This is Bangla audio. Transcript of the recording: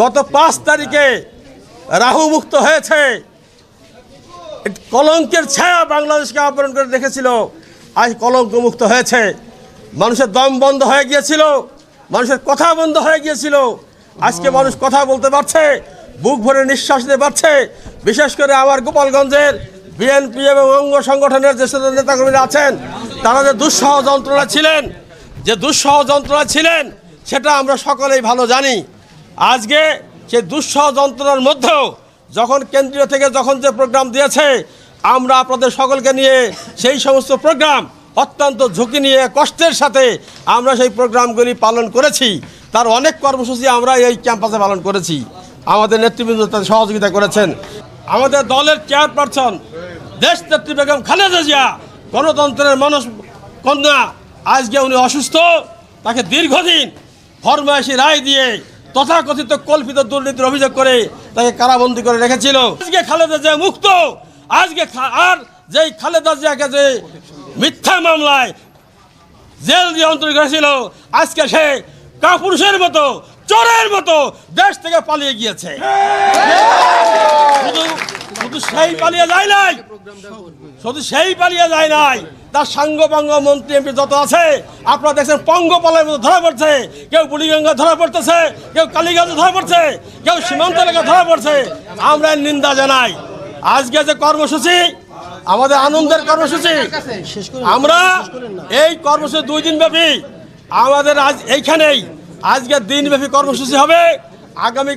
গত পাঁচ তারিখে রাহু মুক্ত হয়েছে। কলঙ্কের ছায়া বাংলাদেশকে আবরণ করে রেখেছিল। আজ কলঙ্ক মুক্ত হয়েছে। মানুষের দম বন্ধ হয়ে গিয়েছিল। মানুষের কথা বন্ধ হয়ে গিয়েছিল। আজকে মানুষ কথা বলতে পারছে, বুক ভরে নিঃশ্বাস নিতে পারছে। বিশেষ করে আমার গোপালগঞ্জের বিএনপি এবং অঙ্গ সংগঠনের যে সমস্ত নেতাকর্মীরা আছেন, তারা যে দুঃসহ যন্ত্রণা ছিলেন, যে দুঃসহ যন্ত্রণা ছিলেন, সেটা আমরা সকলেই ভালো জানি। আজকে সে দুঃসহ যন্ত্রণার মধ্যেও যখন কেন্দ্রীয় থেকে যখন যে প্রোগ্রাম দিয়েছে, আমরা আপনাদের সকলকে নিয়ে সেই সমস্ত প্রোগ্রাম অত্যন্ত ঝুঁকি নিয়ে, কষ্টের সাথে আমরা সেই প্রোগ্রামগুলি পালন করেছি। তার অনেক কর্মসূচি আমরা এই ক্যাম্পাসে পালন করেছি। আমাদের নেতৃবৃন্দ তাদের সহযোগিতা করেছেন। আমাদের দলের চেয়ারপারসন দেশ নেত্রী বেগম খালেদা জিয়া, গণতন্ত্রের মানুষ কন্যা, আজকে উনি অসুস্থ, তাকে দীর্ঘদিন ফরমাইশি রায় দিয়ে তথাকথিত কল্পিত দুর্নীতির অভিযোগ করে তাকে কারাবন্দি করে রেখেছিল। আজকে খালেদা জিয়া মুক্ত। আজকে আর যেই খালেদা জিয়াকে যে মিথ্যা মামলায় জেল দিয়ে অন্তরিত করেছিল আজকে সে কাপুরুষের মতো চোরের মতো দেশ থেকে পালিয়ে গিয়েছে। শুধু শুধু সেই পালিয়ে যায় নাই। শুধু সেই পালিয়ে যায় নাই। তার সাঙ্গপাঙ্গ মন্ত্রী এমপি যত আছে, আপনারা দেখছেন পঙ্গপালের মতো ধরা পড়ছে। কেউ বুড়িগঙ্গা ধরা পড়তেছে, কেউ কালীগঞ্জে ধরা পড়ছে, কেউ সীমান্ত এলাকা ধরা পড়ছে। আমরা নিন্দা জানাই। আজকে যে কর্মসূচি, আমাদের আনন্দের কর্মসূচি, আমরা এই কর্মসূচি দুই দিন ব্যাপী আমাদের আজ এইখানেই। আজকে দিনব্যাপী কর্মসূচি হবে। আগামী